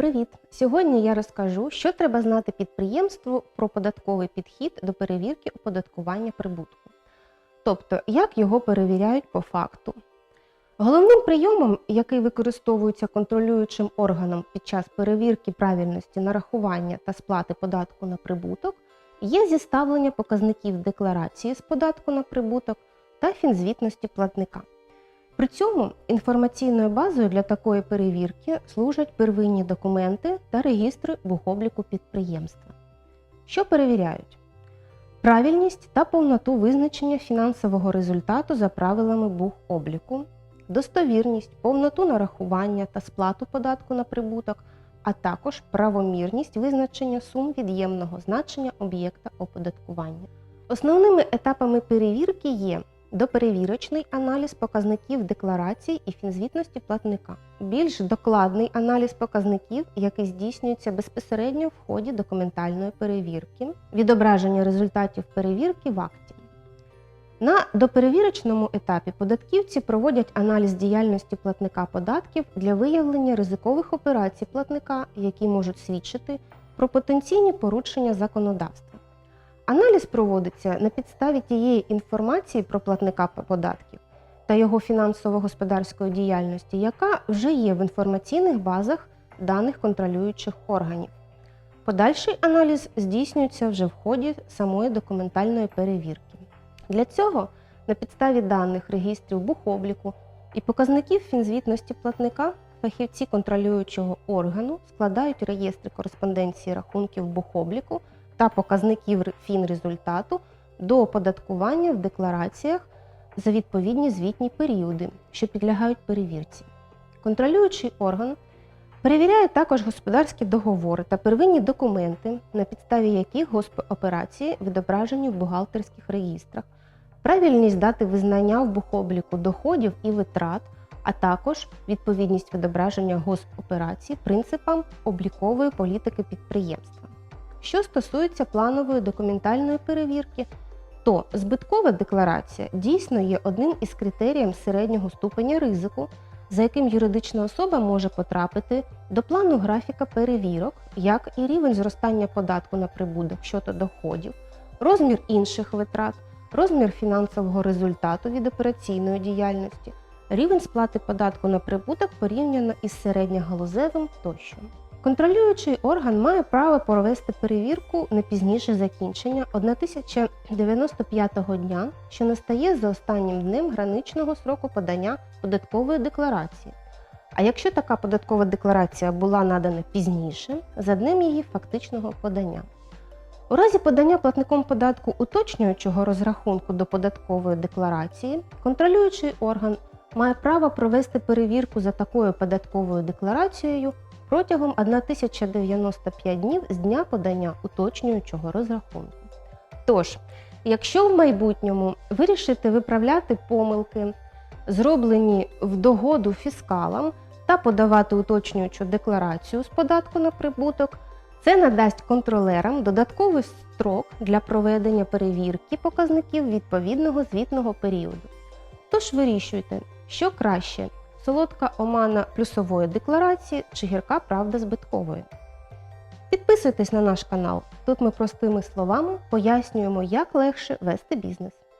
Привіт! Сьогодні я розкажу, що треба знати підприємству про податковий підхід до перевірки оподаткування прибутку, тобто як його перевіряють по факту. Головним прийомом, який використовується контролюючим органом під час перевірки правильності нарахування та сплати податку на прибуток, є зіставлення показників декларації з податку на прибуток та фінзвітності платника. При цьому інформаційною базою для такої перевірки служать первинні документи та регістри бухобліку підприємства. Що перевіряють? Правильність та повноту визначення фінансового результату за правилами бухобліку, достовірність, повноту нарахування та сплату податку на прибуток, а також правомірність визначення сум від'ємного значення об'єкта оподаткування. Основними етапами перевірки є доперевірочний аналіз показників декларацій і фінзвітності платника, більш докладний аналіз показників, який здійснюється безпосередньо в ході документальної перевірки, відображення результатів перевірки в акті. На доперевірочному етапі податківці проводять аналіз діяльності платника податків для виявлення ризикових операцій платника, які можуть свідчити про потенційні порушення законодавства. Аналіз проводиться на підставі тієї інформації про платника податків та його фінансово-господарської діяльності, яка вже є в інформаційних базах даних контролюючих органів. Подальший аналіз здійснюється вже в ході самої документальної перевірки. Для цього на підставі даних регістрів бухобліку і показників фінзвітності платника фахівці контролюючого органу складають реєстри кореспонденції рахунків бухобліку та показників фінрезультату до оподаткування в деклараціях за відповідні звітні періоди, що підлягають перевірці. Контролюючий орган перевіряє також господарські договори та первинні документи, на підставі яких госпоперації відображені в бухгалтерських реєстрах, правильність дати визнання в бухобліку доходів і витрат, а також відповідність відображення госпоперацій принципам облікової політики підприємства. Що стосується планової документальної перевірки, то збиткова декларація дійсно є одним із критеріїв середнього ступеня ризику, за яким юридична особа може потрапити до плану графіка перевірок, як і рівень зростання податку на прибуток щодо доходів, розмір інших витрат, розмір фінансового результату від операційної діяльності, рівень сплати податку на прибуток порівняно із середньогалузевим тощо. Контролюючий орган має право провести перевірку не пізніше закінчення 1095 дня, що настає за останнім днем граничного сроку подання податкової декларації. А якщо така податкова декларація була надана пізніше, за днем її фактичного подання. У разі подання платником податку уточнюючого розрахунку до податкової декларації, контролюючий орган має право провести перевірку за такою податковою декларацією протягом 1095 днів з дня подання уточнюючого розрахунку. Тож, якщо в майбутньому вирішите виправляти помилки, зроблені в догоду фіскалам та подавати уточнюючу декларацію з податку на прибуток, це надасть контролерам додатковий строк для проведення перевірки показників відповідного звітного періоду. Тож вирішуйте, що краще солодка омана плюсової декларації чи гірка правда збиткової. Підписуйтесь на наш канал. Тут ми простими словами пояснюємо, як легше вести бізнес.